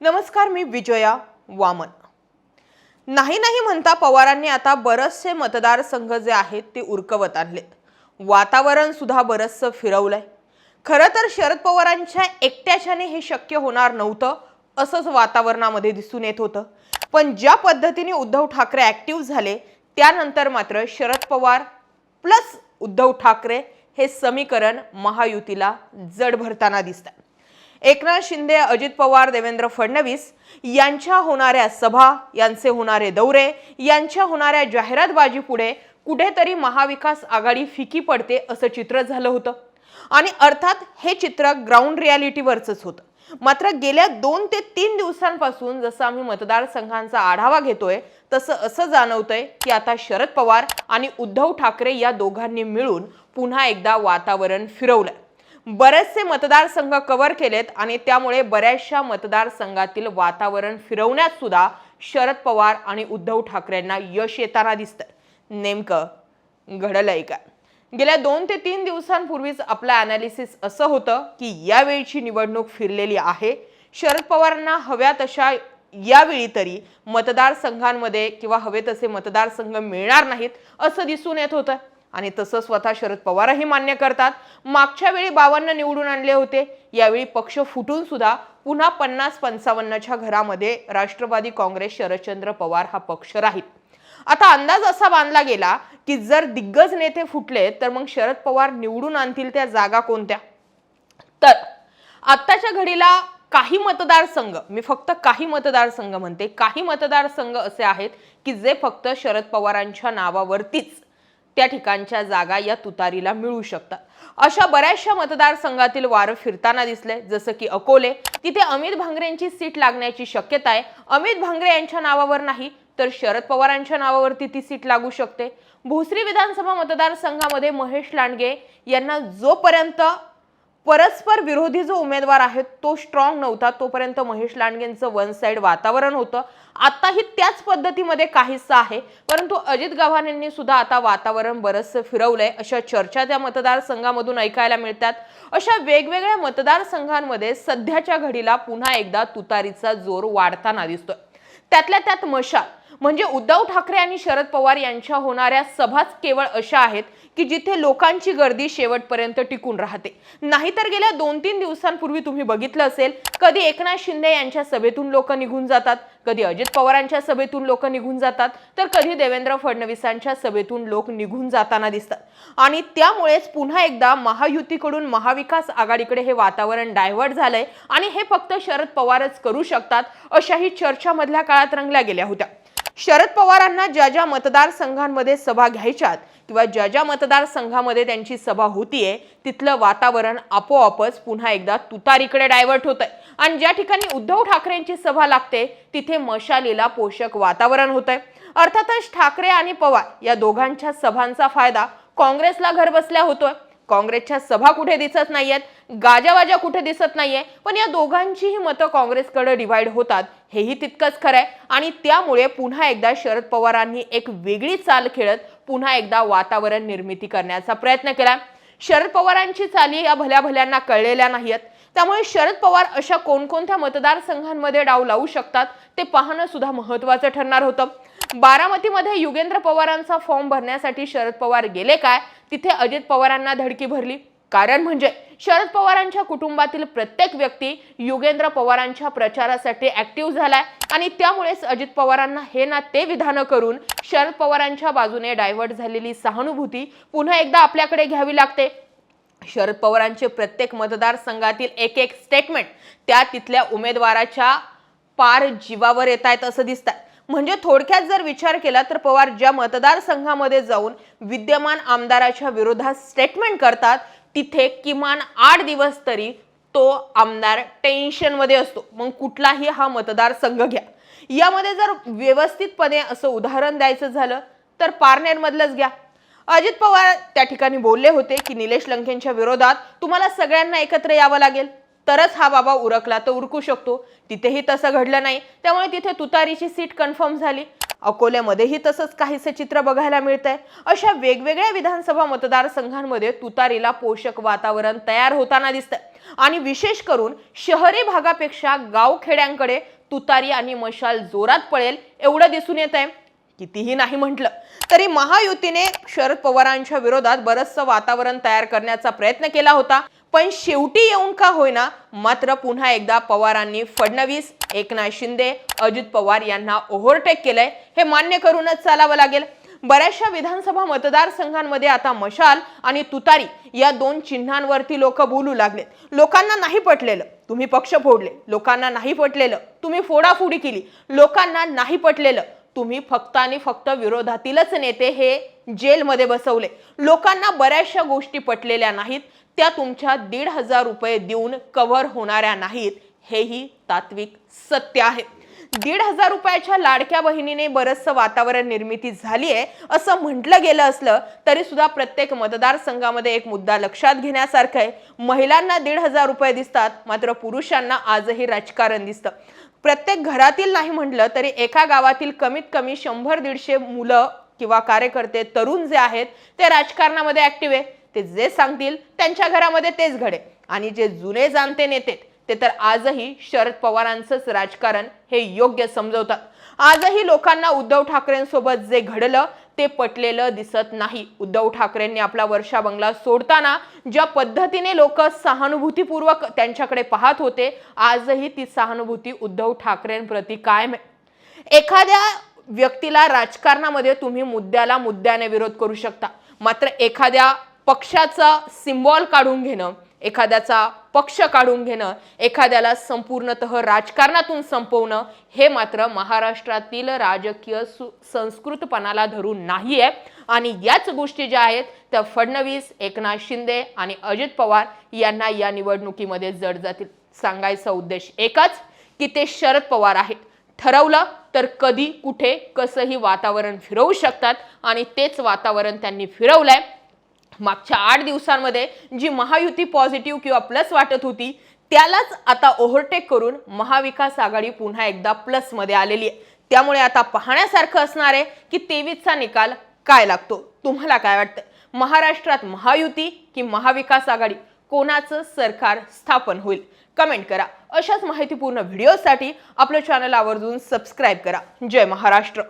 नमस्कार मी विजया वामन. नाही नाही म्हणता पवारांनी आता बरेचसे मतदारसंघ जे आहेत ते उरकवत आणलेत. वातावरण सुद्धा बरंचसं फिरवलंय. खरं तर शरद पवारांच्या एकट्याच्याने हे शक्य होणार नव्हतं असंच वातावरणामध्ये दिसून येत होतं. पण ज्या पद्धतीने उद्धव ठाकरे ॲक्टिव्ह झाले त्यानंतर मात्र शरद पवार प्लस उद्धव ठाकरे हे समीकरण महायुतीला जड भरताना दिसतं एकनाथ शिंदे अजित पवार देवेंद्र फडणवीस यांच्या होणाऱ्या सभा यांचे होणारे दौरे यांच्या होणाऱ्या जाहिरातबाजी पुढे कुठेतरी महाविकास आघाडी फिकी पडते असं चित्र झालं होतं. आणि अर्थात हे चित्र ग्राउंड रियालिटीवरच होतं. मात्र गेल्या दोन ते तीन दिवसांपासून जसं आम्ही मतदारसंघांचा आढावा घेतोय तसं असं जाणवतंय की आता शरद पवार आणि उद्धव ठाकरे या दोघांनी मिळून पुन्हा एकदा वातावरण फिरवलंय. बरेचसे मतदारसंघ कव्हर केलेत आणि त्यामुळे बऱ्याचशा मतदारसंघातील वातावरण फिरवण्यात सुद्धा शरद पवार आणि उद्धव ठाकरेंना यश येताना दिसतंय. नेमकं घडलंय का गेल्या दोन ते तीन दिवसांपूर्वीच आपलं अनालिसिस असं होतं की यावेळीची निवडणूक फिरलेली आहे. शरद पवारांना हव्या तशा यावेळी तरी मतदारसंघांमध्ये किंवा हवे तसे मतदारसंघ मिळणार नाहीत असं दिसून येत होतं. आणि तसं स्वतः शरद पवारही मान्य करतात. मागच्या वेळी बावन्न निवडून आणले होते. यावेळी पक्ष फुटून सुद्धा पुन्हा पन्नास पंचावन्नच्या घरामध्ये राष्ट्रवादी काँग्रेस शरदचंद्र पवार हा पक्ष राहील. आता अंदाज असा बांधला गेला की जर दिग्गज नेते फुटले तर मग शरद पवार निवडून आणतील त्या जागा कोणत्या? तर आत्ताच्या घडीला काही मतदारसंघ मी फक्त काही मतदारसंघ म्हणते काही मतदारसंघ असे आहेत की जे फक्त शरद पवारांच्या नावावरतीच त्या ठिकाणच्या जागा या तुतारीला मिळू शकतात. अशा बऱ्याचशा मतदारसंघातील वारं फिरताना दिसले जसं की अकोले. तिथे अमित भांगरेंची सीट लागण्याची शक्यता आहे. अमित भांगरे यांच्या नावावर नाही तर शरद पवारांच्या नावावरती ती सीट लागू शकते. भोसरी विधानसभा मतदारसंघामध्ये महेश लांडगे यांना जोपर्यंत परस्पर विरोधी जो उमेदवार आहे तो स्ट्रॉंग नव्हता. तोपर्यंत महेश लांडगेंचं वन साईड वातावरण होतं. आताही त्याच पद्धतीमध्ये काहीसं आहे. परंतु अजित गव्हाण यांनी सुद्धा आता वातावरण बरंचसं फिरवलंय. अशा चर्चा त्या मतदारसंघामधून ऐकायला मिळतात अशा वेगवेगळ्या मतदारसंघांमध्ये सध्याच्या घडीला पुन्हा एकदा तुतारीचा जोर वाढताना दिसतोय. त्यातल्या त्यात मशाल म्हणजे उद्धव ठाकरे आणि शरद पवार यांच्या होणाऱ्या सभाच केवळ अशा आहेत की जिथे लोकांची गर्दी शेवटपर्यंत टिकून राहते. नाहीतर गेल्या दोन तीन दिवसांपूर्वी तुम्ही बघितलं असेल कधी एकनाथ शिंदे यांच्या सभेतून लोक निघून जातात कधी अजित पवारांच्या सभेतून लोक निघून जातात तर कधी देवेंद्र फडणवीसांच्या सभेतून लोक निघून जाताना दिसतात. आणि त्यामुळेच पुन्हा एकदा महायुतीकडून महाविकास आघाडीकडे हे वातावरण डायव्हर्ट झालंय आणि हे फक्त शरद पवारच करू शकतात अशाही चर्चा मधल्या काळात रंगल्या गेल्या होत्या. शरद पवारांना ज्या ज्या मतदारसंघांमध्ये सभा घ्यायच्यात किंवा ज्या ज्या मतदारसंघामध्ये त्यांची सभा होतीये तिथलं वातावरण आपोआपच पुन्हा एकदा तुतारीकडे डायव्हर्ट होत आहे आणि ज्या ठिकाणी उद्धव ठाकरेंची सभा लागते तिथे मशालीला पोषक वातावरण होत आहे अर्थातच ठाकरे आणि पवार या दोघांच्या सभांचा फायदा काँग्रेसला घर बसल्या होतोय. काँग्रेसच्या सभा कुठे दिसत नाहीयेत गाजावाजा कुठे दिसत नाहीये पण या दोघांचीही मतं काँग्रेसकडे डिवाइड होतात. हेही तितकंच खरं आहे आणि त्यामुळे पुन्हा एकदा शरद पवारांनी एक वेगळी चाल खेळत पुन्हा एकदा वातावरण निर्मिती करण्याचा प्रयत्न केला. शरद पवारांची चाली या भल्या भल्यांना कळलेल्या नाहीयेत. त्यामुळे शरद पवार अशा कोणकोणत्या मतदारसंघांमध्ये डाव लावू शकतात ते पाहणं सुद्धा महत्वाचं ठरणार होतं. बारामतीमध्ये युगेंद्र पवारांचा फॉर्म भरण्यासाठी शरद पवार गेले काय? तिथे अजित पवारांना धडकी भरली. कारण म्हणजे शरद पवारांच्या कुटुंबातील प्रत्येक व्यक्ती युगेंद्र पवारांच्या प्रचारासाठी ऍक्टिव्ह झालाय. आणि त्यामुळेच अजित पवारांना हे ना ते विधानं करून शरद पवारांच्या बाजूने डायव्हर्ट झालेली सहानुभूती पुन्हा एकदा आपल्याकडे घ्यावी लागते. शरद पवारांचे प्रत्येक मतदारसंघातील एक एक स्टेटमेंट त्या तिथल्या उमेदवाराच्या पार जीवावर येत आहेत असं दिसतात म्हणजे थोडक्यात जर विचार केला तर पवार ज्या मतदारसंघामध्ये जाऊन विद्यमान आमदाराच्या विरोधात स्टेटमेंट करतात तिथे किमान आठ दिवस तरी तो आमदार टेन्शनमध्ये असतो. मग कुठलाही हा मतदारसंघ घ्या. यामध्ये जर व्यवस्थितपणे असं उदाहरण द्यायचं झालं तर पारनेरमधलंच घ्या. अजित पवार त्या ठिकाणी बोलले होते की निलेश लंकेंच्या विरोधात तुम्हाला सगळ्यांना एकत्र यावं लागेल. तरच हा बाबा उरकला तर उरकू शकतो. तिथेही तसं घडलं नाही. त्यामुळे तिथे तुतारीची सीट कन्फर्म झाली. अकोल्यामध्येही तसंच काहीसे चित्र बघायला मिळतंय. अशा वेगवेगळ्या विधानसभा मतदारसंघांमध्ये तुतारीला पोषक वातावरण तयार होताना दिसतंय. आणि विशेष करून शहरी भागापेक्षा गावखेड्यांकडे तुतारी आणि मशाल जोरात पळेल एवढं दिसून येत आहे कितीही नाही म्हटलं तरी महायुतीने शरद पवारांच्या विरोधात बरंचसं वातावरण तयार करण्याचा प्रयत्न केला होता. पण शेवटी येऊन का होईना मात्र पुन्हा एकदा पवारांनी फडणवीस एकनाथ शिंदे अजित पवार यांना ओव्हरटेक केलंय. हे मान्य करूनच चालावं लागेल. बऱ्याचशा विधानसभा मतदारसंघांमध्ये आता मशाल आणि तुतारी या दोन चिन्हांवरती लोक बोलू लागलेत. लोकांना नाही पटलेलं. तुम्ही पक्ष फोडले. लोकांना नाही पटलेलं. तुम्ही फोडाफोडी केली. लोकांना नाही पटलेलं. तुम्ही फक्त आणि फक्त विरोधातीलच नेते हे जेलमध्ये बसवले. लोकांना बऱ्याचशा गोष्टी पटलेल्या नाहीत. त्या तुमच्या दीड हजार रुपये देऊन कव्हर होणाऱ्या नाहीत हेही तात्विक सत्य आहे. दीड हजार रुपयाच्या लाडक्या बहिणीने बरंचसं वातावरण निर्मिती झाली आहे. असं म्हटलं गेलं असलं तरी सुद्धा प्रत्येक मतदारसंघामध्ये एक मुद्दा लक्षात घेण्यासारखा आहे. महिलांना दीड हजार रुपये दिसतात मात्र पुरुषांना आजही राजकारण दिसतं. प्रत्येक घरातील नाही म्हटलं तरी एका गावातील कमीत कमी शंभर दीडशे मुलं किंवा कार्यकर्ते तरुण जे आहेत ते राजकारणामध्ये ऍक्टिव्ह आहे. ते जे सांगतील त्यांच्या घरामध्ये तेच घडे. आणि जे जुने जाणते नेते ते तर आजही शरद पवारांचंच राजकारण हे योग्य समजवतात. आजही लोकांना उद्धव ठाकरेंसोबत जे घडलं ते पटलेलं दिसत नाही. उद्धव ठाकरेंनी आपला वर्षा बंगला सोडताना ज्या पद्धतीने लोक सहानुभूतीपूर्वक त्यांच्याकडे पाहत होते आजही ती सहानुभूती उद्धव ठाकरेंप्रती कायम आहे. एखाद्या व्यक्तीला राजकारणामध्ये तुम्ही मुद्द्याला मुद्द्याने विरोध करू शकता. मात्र एखाद्या पक्षाचा सिम्बॉल काढून घेणं एखाद्याचा पक्ष काढून घेणं एखाद्याला संपूर्णतः राजकारणातून संपवणं हे मात्र महाराष्ट्रातील राजकीय सु संस्कृतपणाला धरून नाही आहे आणि याच गोष्टी ज्या आहेत त्या फडणवीस एकनाथ शिंदे आणि अजित पवार यांना या निवडणुकीमध्ये जड जातील. सांगायचा उद्देश एकच की ते शरद पवार आहेत. ठरवलं तर कधी कुठे कसंही वातावरण फिरवू शकतात आणि तेच वातावरण त्यांनी फिरवलंय. मागच्या आठ दिवसांमध्ये जी महायुती पॉझिटिव्ह किंवा प्लस वाटत होती त्यालाच आता ओव्हरटेक करून महाविकास आघाडी पुन्हा एकदा प्लसमध्ये आलेली आहे. त्यामुळे आता पाहण्यासारखं असणार आहे की तेवीसचा निकाल काय लागतो. तुम्हाला काय वाटतं महाराष्ट्रात महायुती की महाविकास आघाडी? कोणाचं सरकार स्थापन होईल? कमेंट करा. अशाच माहितीपूर्ण व्हिडिओसाठी आपलं चॅनल आवर्जून सबस्क्राईब करा. जय महाराष्ट्र.